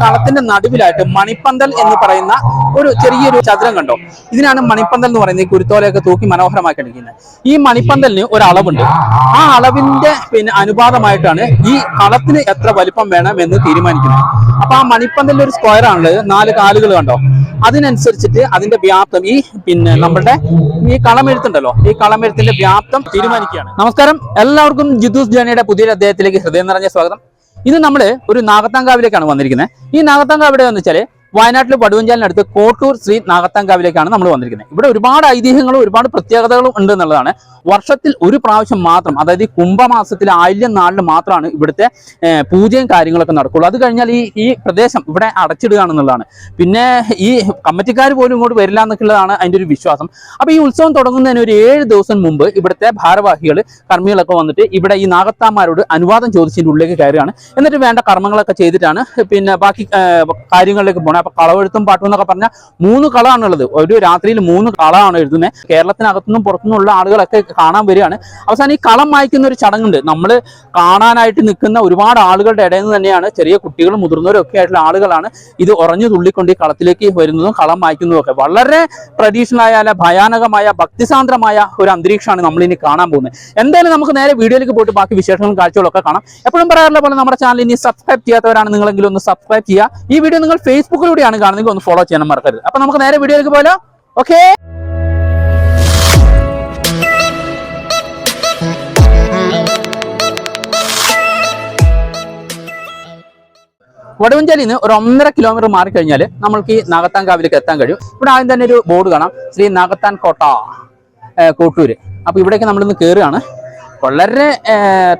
കളത്തിന്റെ നടുവിലായിട്ട് മണിപ്പന്തൽ എന്ന് പറയുന്ന ഒരു ചെറിയൊരു ചതുരം കണ്ടോ? ഇതിനാണ് മണിപ്പന്തൽ എന്ന് പറയുന്നത് ഈ കുരുത്തോലയൊക്കെ തൂക്കി മനോഹരമാക്കി എടുക്കുന്നത് ഈ മണിപ്പന്തലിന് ഒരു അളവുണ്ട്. ആ അളവിന്റെ പിന്നെ അനുപാതമായിട്ടാണ് ഈ കളത്തിന് എത്ര വലിപ്പം വേണം എന്ന് തീരുമാനിക്കുന്നത്. അപ്പൊ ആ മണിപ്പന്തലിൽ ഒരു സ്ക്വയർ ആണുള്ളത്. നാല് കാലുകൾ കണ്ടോ? അതിനനുസരിച്ചിട്ട് അതിന്റെ വ്യാപ്തം ഈ പിന്നെ നമ്മുടെ ഈ കളമെഴുത്തുണ്ടല്ലോ. ഈ കളമെഴുത്തിന്റെ വ്യാപ്തം തീരുമാനിക്കുകയാണ്. നമസ്കാരം. എല്ലാവർക്കും ജിദൂസ് ജേണിയുടെ പുതിയൊരു അദ്ദേഹത്തിലേക്ക് ഹൃദയം നിറഞ്ഞ സ്വാഗതം. ഇത് നമ്മൾ ഒരു നാഗത്താങ്കാവിലേക്കാണ് വന്നിരിക്കുന്നത്. ഈ നാഗത്താങ്കാവ് എവിടെ എന്ന് വെച്ചാൽ വയനാട്ടിൽ പടുവഞ്ചാലിനടുത്ത് കോട്ടൂർ ശ്രീ നാഗത്താങ്കാവിലേക്കാണ് നമ്മൾ വന്നിരിക്കുന്നത്. ഇവിടെ ഒരുപാട് ഐതിഹ്യങ്ങളും ഒരുപാട് പ്രത്യേകതകളും ഉണ്ട് എന്നുള്ളതാണ്. വർഷത്തിൽ ഒരു പ്രാവശ്യം മാത്രം അതായത് ഈ കുംഭമാസത്തിലെ ആയില്യം നാളിൽ മാത്രമാണ് ഇവിടുത്തെ പൂജയും കാര്യങ്ങളൊക്കെ നടക്കുള്ളൂ. അത് കഴിഞ്ഞാൽ ഈ ഈ പ്രദേശം ഇവിടെ അടച്ചിടുകയാണെന്നുള്ളതാണ് പിന്നെ ഈ കമ്മിറ്റിക്കാർ പോലും ഇങ്ങോട്ട് വരില്ല എന്നൊക്കെയുള്ളതാണ് അതിന്റെ ഒരു വിശ്വാസം. അപ്പൊ ഈ ഉത്സവം തുടങ്ങുന്നതിന് ഒരു ഏഴ് ദിവസം മുമ്പ് ഇവിടുത്തെ ഭാരവാഹികൾ കർമ്മികളൊക്കെ വന്നിട്ട് ഇവിടെ ഈ നാഗത്താന്മാരോട് അനുവാദം ചോദിച്ചതിന്റെ ഉള്ളിലേക്ക് കയറുകയാണ്. എന്നിട്ട് വേണ്ട കർമ്മങ്ങളൊക്കെ ചെയ്തിട്ടാണ് പിന്നെ ബാക്കി കാര്യങ്ങളിലേക്ക് പോകണം അപ്പൊ കളവെഴുത്തും പാട്ടും എന്നൊക്കെ പറഞ്ഞാൽ മൂന്ന് കളമാണുള്ളത് ഒരു രാത്രിയിൽ മൂന്ന് കളമാണ് എഴുതുന്നത് കേരളത്തിനകത്തുനിന്നും പുറത്തുനിന്നുള്ള ആളുകളൊക്കെ കാണാൻ വരികയാണ്. അവസാനം ഈ കളം വായിക്കുന്ന ഒരു ചടങ്ങുണ്ട്. നമ്മൾ കാണാനായിട്ട് നിൽക്കുന്ന ഒരുപാട് ആളുകളുടെ ഇടയിൽ നിന്ന് തന്നെയാണ് ചെറിയ കുട്ടികളും മുതിർന്നവരും ഒക്കെ ആയിട്ടുള്ള ആളുകളാണ് ഇത് ഉറഞ്ഞു തുള്ളിക്കൊണ്ട് ഈ കളത്തിലേക്ക് വരുന്നതും കളം വായിക്കുന്നതും ഒക്കെ. വളരെ ട്രഡീഷണൽ ആയ ഭയാനകമായ ഭക്തിസാന്ദ്രമായ ഒരു അന്തരീക്ഷമാണ് നമ്മൾ ഇനി കാണാൻ പോകുന്നത് എന്തായാലും നമുക്ക് നേരെ വീഡിയോയിലേക്ക് പോയിട്ട് ബാക്കി വിശേഷങ്ങളും കാഴ്ചകളൊക്കെ കാണാം. എപ്പോഴും പറയാറുള്ള പോലെ നമ്മുടെ ചാനൽ ഇനി സബ്സ്ക്രൈബ് ചെയ്യാത്തവരാണ് നിങ്ങളെങ്കിലും ഒന്ന് സബ്സ്ക്രൈബ് ചെയ്യുക. ഈ വീഡിയോ നിങ്ങൾ ഫേസ്ബുക്കിലൂടെയാണ് കാണുന്നെങ്കിൽ ഒന്ന് ഫോളോ ചെയ്യാൻ മറക്കരുത്. അപ്പൊ നമുക്ക് നേരെ വീഡിയോയിലേക്ക് പോലോ ഓക്കെ വടവഞ്ചാലിൽ നിന്ന് ഒരു ഒന്നര കിലോമീറ്റർ മാറി കഴിഞ്ഞാൽ നമ്മൾക്ക് ഈ നാഗത്താൻ കാവിലേക്ക് എത്താൻ കഴിയും. ഇവിടെ ആദ്യം തന്നെ ഒരു ബോർഡ് കാണാം. ശ്രീ നാഗത്താൻ കോട്ട കോട്ടൂര്. അപ്പൊ ഇവിടേക്ക് നമ്മളിന്ന് കയറുകയാണ് വളരെ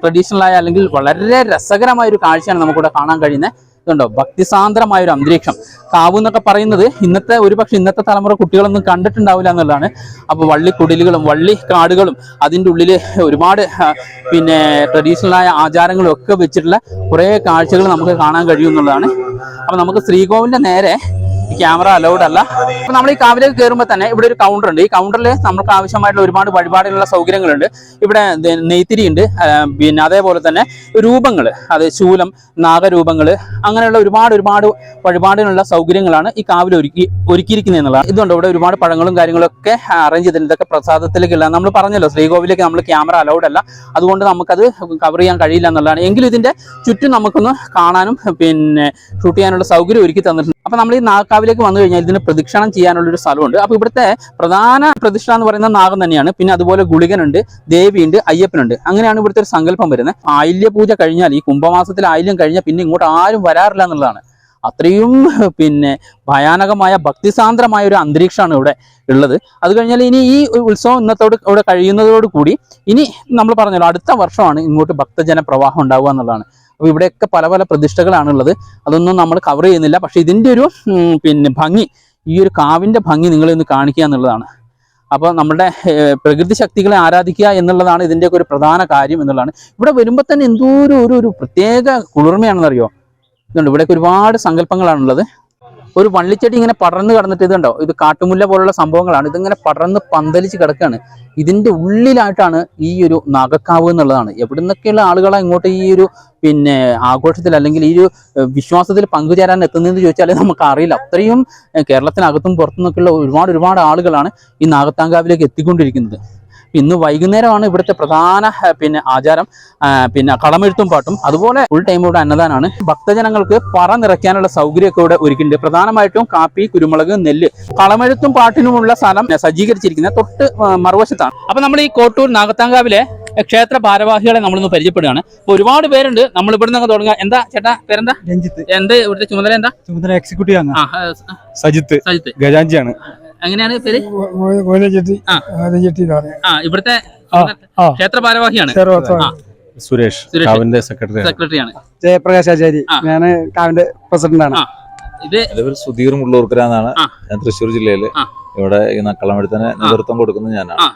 ട്രഡീഷണൽ ആയ അല്ലെങ്കിൽ വളരെ രസകരമായ ഒരു കാഴ്ചയാണ് നമുക്കിവിടെ കാണാൻ കഴിയുന്നത്. ഇതുണ്ടോ ഭക്തിസാന്ദ്രമായ ഒരു അന്തരീക്ഷം. കാവ് എന്നൊക്കെ പറയുന്നത് ഇന്നത്തെ ഒരുപക്ഷെ ഇന്നത്തെ തലമുറ കുട്ടികളൊന്നും കണ്ടിട്ടുണ്ടാവില്ല എന്നുള്ളതാണ്. അപ്പൊ വള്ളിക്കുടിലുകളും വള്ളി കാടുകളും അതിന്റെ ഉള്ളിൽ ഒരുപാട് പിന്നെ ട്രഡീഷണൽ ആയ ആചാരങ്ങളും ഒക്കെ വെച്ചിട്ടുള്ള കുറേ കാഴ്ചകൾ നമുക്ക് കാണാൻ കഴിയും എന്നുള്ളതാണ്. അപ്പൊ നമുക്ക് ശ്രീകോവിലിന്റെ നേരെ ക്യാമറ അലൗഡ് അല്ല. അപ്പൊ നമ്മൾ ഈ കാവിലേക്ക് കയറുമ്പോൾ തന്നെ ഇവിടെ ഒരു കൗണ്ടർ ഉണ്ട്. ഈ കൗണ്ടറിൽ നമുക്ക് ആവശ്യമായിട്ടുള്ള ഒരുപാട് വഴിപാടുകളുള്ള സൗകര്യങ്ങളുണ്ട്. ഇവിടെ നെയ്ത്തിരി ഉണ്ട്. പിന്നെ അതേപോലെ തന്നെ രൂപങ്ങൾ അത് ശൂലം നാഗരൂപങ്ങൾ അങ്ങനെയുള്ള ഒരുപാട് ഒരുപാട് വഴിപാടിനുള്ള സൗകര്യങ്ങളാണ് ഈ കാവിൽ ഒരുക്കി ഒരുക്കിയിരിക്കുന്നത് എന്നുള്ളതാണ്. ഇതുകൊണ്ട് ഇവിടെ ഒരുപാട് പഴങ്ങളും കാര്യങ്ങളും ഒക്കെ അറേഞ്ച് ചെയ്തിട്ടുണ്ട്. ഇതൊക്കെ പ്രസാദത്തിലേക്കുള്ള നമ്മൾ പറഞ്ഞല്ലോ ശ്രീകോവിലേക്ക് നമ്മൾ ക്യാമറ അലൗഡ് അല്ല. അതുകൊണ്ട് നമുക്കത് കവർ ചെയ്യാൻ കഴിയില്ല എന്നുള്ളതാണ്. എങ്കിലും ഇതിന്റെ ചുറ്റും നമുക്കൊന്ന് കാണാനും പിന്നെ ഷൂട്ട് ചെയ്യാനുള്ള സൗകര്യം ഒരുക്കി തന്നിട്ടുണ്ട്. അപ്പൊ നമ്മൾ ഈ നാഗക്കാവിലേക്ക് വന്നു കഴിഞ്ഞാൽ ഇതിന് പ്രദക്ഷിണം ചെയ്യാനുള്ള ഒരു സ്ഥലമുണ്ട്. അപ്പൊ ഇവിടുത്തെ പ്രധാന പ്രതിഷ്ഠ എന്ന് പറയുന്നത് നാഗം തന്നെയാണ്. പിന്നെ അതുപോലെ ഗുളികനുണ്ട് ദേവിയുണ്ട് അയ്യപ്പനുണ്ട്. അങ്ങനെയാണ് ഇവിടുത്തെ ഒരു സങ്കല്പം വരുന്നത്. ആയില്യ പൂജ കഴിഞ്ഞാൽ ഈ കുംഭമാസത്തിൽ ആയില്യം കഴിഞ്ഞാൽ പിന്നെ ഇങ്ങോട്ട് ആരും വരാറില്ല എന്നുള്ളതാണ്. അത്രയും പിന്നെ ഭയാനകമായ ഭക്തിസാന്ദ്രമായ ഒരു അന്തരീക്ഷമാണ് ഇവിടെ ഉള്ളത്. അത് കഴിഞ്ഞാൽ ഇനി ഈ ഉത്സവം ഇന്നത്തോട് ഇവിടെ കഴിയുന്നതോടുകൂടി ഇനി നമ്മൾ പറഞ്ഞല്ലോ അടുത്ത വർഷമാണ് ഇങ്ങോട്ട് ഭക്തജന പ്രവാഹം ഉണ്ടാവുക എന്നുള്ളതാണ്. അപ്പോൾ ഇവിടെയൊക്കെ പല പല പ്രതിഷ്ഠകളാണ് ഉള്ളത് അതൊന്നും നമ്മൾ കവർ ചെയ്യുന്നില്ല. പക്ഷേ ഇതിന്റെ ഒരു പിന്നെ ഭംഗി ഈ ഒരു കാവിന്റെ ഭംഗി നിങ്ങളെ ഒന്ന് കാണിക്കുക എന്നുള്ളതാണ്. അപ്പോൾ നമ്മുടെ പ്രകൃതി ശക്തികളെ ആരാധിക്കുക എന്നുള്ളതാണ് ഇതിന്റെയൊക്കെ ഒരു പ്രധാന കാര്യം എന്നുള്ളതാണ്. ഇവിടെ വരുമ്പോൾ തന്നെ എന്തോ ഒരു ഒരു പ്രത്യേക കുളിർമയാണെന്നറിയോ? ഇതുണ്ട്. ഇവിടെയൊക്കെ ഒരുപാട് സങ്കല്പങ്ങളാണുള്ളത്. ഒരു വള്ളിച്ചെടി ഇങ്ങനെ പടർന്ന് കിടന്നിട്ട് ഇതുണ്ടോ ഇത് കാട്ടുമുല്ല പോലുള്ള സംഭവങ്ങളാണ്. ഇതിങ്ങനെ പടർന്ന് പന്തലിച്ച് കിടക്കുകയാണ്. ഇതിന്റെ ഉള്ളിലായിട്ടാണ് ഈ ഒരു നാഗക്കാവ് എന്നുള്ളതാണ്. എവിടെ നിന്നൊക്കെയുള്ള ആളുകളാണ് ഇങ്ങോട്ട് ഈ ഒരു പിന്നെ ആഘോഷത്തിൽ അല്ലെങ്കിൽ ഈ ഒരു വിശ്വാസത്തിൽ പങ്കുചേരാൻ എത്തുന്നതെന്ന് ചോദിച്ചാൽ നമുക്ക് അറിയില്ല. അത്രയും കേരളത്തിനകത്തും പുറത്തു നിന്നൊക്കെയുള്ള ഒരുപാട് ഒരുപാട് ആളുകളാണ് ഈ നാഗത്താങ്കാവിലേക്ക് എത്തിക്കൊണ്ടിരിക്കുന്നത്. ഇന്ന് വൈകുന്നേരമാണ് ഇവിടുത്തെ പ്രധാന പിന്നെ ആചാരം പിന്നെ കളമെഴുത്തും പാട്ടും. അതുപോലെ ഫുൾ ടൈം ഇവിടെ അന്നദാനാണ്. ഭക്തജനങ്ങൾക്ക് പറ നിറയ്ക്കാനുള്ള സൗകര്യമൊക്കെ ഇവിടെ ഒരുക്കിയിട്ടുണ്ട്. പ്രധാനമായിട്ടും കാപ്പി കുരുമുളക് നെല്ല്. കളമെഴുത്തും പാട്ടിനുമുള്ള സ്ഥലം സജ്ജീകരിച്ചിരിക്കുന്നത് തൊട്ട് മറുവശത്താണ്. അപ്പൊ നമ്മൾ ഈ കോട്ടൂർ നാഗത്താങ്കാവിലെ ക്ഷേത്ര ഭാരവാഹികളെ നമ്മളൊന്ന് പരിചയപ്പെടുകയാണ്. അപ്പൊ ഒരുപാട് പേരുണ്ട്. നമ്മൾ ഇവിടെ നിന്നൊക്കെ തുടങ്ങുക എന്താ ചേട്ടാ പേരെന്താ? രഞ്ജിത്ത്. എന്റെ ഇവിടുത്തെ ചുമതല എന്താ? ചുമതല എക്സിക്യൂട്ടീവ് സജിത്ത്. സജിത്ത്. ഗജാഞ്ചിയാണ്. എങ്ങനെയാണ് പേര്. കോലഞ്ചെട്ടി എന്ന് ആ. ഇവിടുത്തെ. ക്ഷേത്ര ഭാരവാഹിയാണ്. സുരേഷ്. കാവിന്റെ സെക്രട്ടറി സെക്രട്ടറിയാണ് ജയപ്രകാശ് ആചാരി. ഞാൻ കാവിന്റെ പ്രസിഡന്റ് ആണ്. ആ. ഇത് പേര് സുധീർ മുള്ളൂർക്കര എന്നാണ് ഞാൻ തൃശ്ശൂർ ജില്ലയിൽ ഇവിടെ ഈ നക്കളമെഴുത്തിന് നേതൃത്വം കൊടുക്കുന്നത് ഞാനാണ്.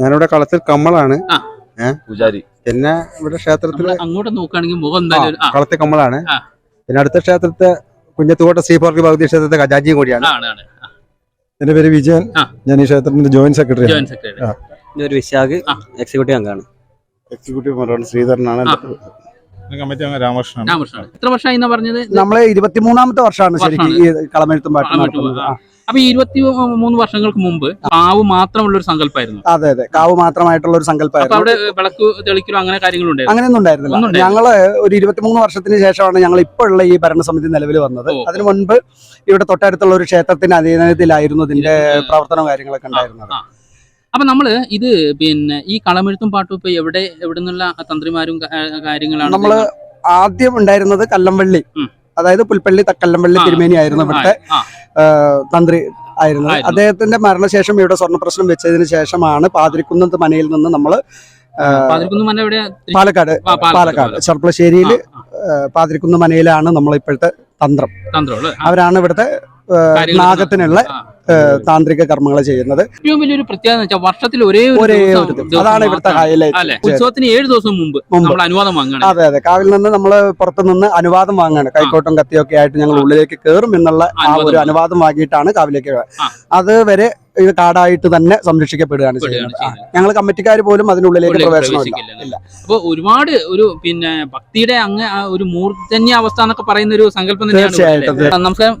ഞാനിവിടെ കളത്തിൽ കമ്മളാണ്. പൂജാരി. പിന്നെ ഇവിടെ ക്ഷേത്രത്തിൽ അങ്ങോട്ട് നോക്കുകയാണെങ്കിൽ മുഖം കളത്തിൽ കമ്മളാണ്. പിന്നെ അടുത്ത ക്ഷേത്രത്തെ കുഞ്ഞത്തുകോട്ട ശ്രീപാർക്കി ഭഗവതി ക്ഷേത്രത്തെ ഖജാജിയും കൂടിയാണ്. ആണ് ആണ്. എന്റെ പേര് വിജയൻ. ഞാൻ ഈ ക്ഷേത്രത്തിന്റെ ജോയിന്റ് സെക്രട്ടറി ജോയിന്റ് സെക്രട്ടറി. ഒരു വിശാഖ്. എക്സിക്യൂട്ടീവ് അംഗമാണ്. എക്സിക്യൂട്ടീവ് മെമ്പറാണ് ശ്രീധരനാണ്. കമ്മിറ്റി അംഗം രാമകൃഷ്ണൻ എത്ര വർഷമായി എന്നാ പറഞ്ഞത്? നമ്മളെ ഇരുപത്തിമൂന്നാമത്തെ വർഷമാണ് ശരിക്കും ഈ കളമെഴുത്തും പാട്ടും നടത്തുന്നത്. അപ്പൊ ഇരുപത്തി മൂന്ന് വർഷങ്ങൾക്ക് മുമ്പ് കാവ് മാത്രമുള്ള ഒരു സങ്കല്പമായിരുന്നു. അതെ അതെ. കാവ് മാത്രമായിട്ടുള്ള ഒരു സങ്കല്പമായിരുന്നു അവിടെ വിളക്ക് തെളിക്കലോ അങ്ങനെ കാര്യങ്ങളുണ്ട് അങ്ങനെയൊന്നും ഉണ്ടായിരുന്നില്ല. ഞങ്ങൾ ഒരു ഇരുപത്തിമൂന്ന് വർഷത്തിന് ശേഷമാണ് ഞങ്ങൾ ഇപ്പോഴുള്ള ഈ ഭരണസമിതി നിലവിൽ വന്നത്. അതിനു മുൻപ് ഇവിടെ തൊട്ടടുത്തുള്ള ഒരു ക്ഷേത്രത്തിന്റെ അധീനത്തിലായിരുന്നു ഇതിന്റെ പ്രവർത്തനവും കാര്യങ്ങളൊക്കെ ഉണ്ടായിരുന്നത്. അപ്പൊ നമ്മൾ ഇത് പിന്നെ ഈ കളമെഴുത്തും പാട്ടും ഇപ്പൊ എവിടെ എവിടെ നിന്നുള്ള തന്ത്രിമാരും കാര്യങ്ങളാണ് നമ്മൾ ആദ്യം ഉണ്ടായിരുന്നത് കല്ലംപള്ളി അതായത് പുൽപ്പള്ളി കല്ലംപള്ളി. തിരുമേനി ആയിരുന്നു ഇവിടുത്തെ തന്ത്രി ആയിരുന്നു. അദ്ദേഹത്തിന്റെ മരണശേഷം ഇവിടെ സ്വർണപ്രശ്നം വെച്ചതിന് ശേഷമാണ് പാതിരിക്കുന്നത്ത് മനയിൽ നിന്ന് നമ്മൾ പാലക്കാട് പാലക്കാട്, ചെർപ്പളശ്ശേരിയിൽ പാതിരിക്കുന്ന മനയിലാണ് നമ്മൾ ഇപ്പോഴത്തെ തന്ത്രം. അവരാണ് ഇവിടുത്തെ നാഗത്തിനുള്ള താന്ത്രിക കർമ്മങ്ങൾ ചെയ്യുന്നത്. ഏറ്റവും വലിയൊരു പ്രത്യേകത വെച്ചാൽ വർഷത്തിൽ ഒരേ ഒരേ അതാണ് ഇവിടുത്തെ ഹൈലൈറ്റ് ഉത്സവത്തിന് ഏഴ് ദിവസം മുമ്പ്. നമ്മൾ അനുവാദം വാങ്ങണം അതെ അതെ. കാവിൽ നിന്ന് നമ്മൾ പുറത്തു നിന്ന് അനുവാദം വാങ്ങാണ് കൈക്കോട്ടും കത്തിയൊക്കെ ആയിട്ട് ഞങ്ങൾ ഉള്ളിലേക്ക് കയറും എന്നുള്ള ആ ഒരു അനുവാദം വാങ്ങിയിട്ടാണ് കാവിലേക്ക് അതുവരെ അത് വരെ ഇത് കാടായിട്ട് തന്നെ സംരക്ഷിക്കപ്പെടുകയാണ് പെടുകയാണ് ചെയ്യുന്നത്. ഞങ്ങൾ കമ്മിറ്റിക്കാർ പോലും അതിനുള്ളിലേക്ക് പ്രവേശനം പ്രവേശനമില്ല. പ്രവേശിക്കില്ല. ഇല്ല. അപ്പൊ ഒരുപാട് ഒരു പിന്നെ ഭക്തിയുടെ അങ്ങ് ഒരു മൂർധന്യ അവസ്ഥ എന്നൊക്കെ പറയുന്ന ഒരു സങ്കല്പം തീർച്ചയായിട്ടും. നമസ്കാരം.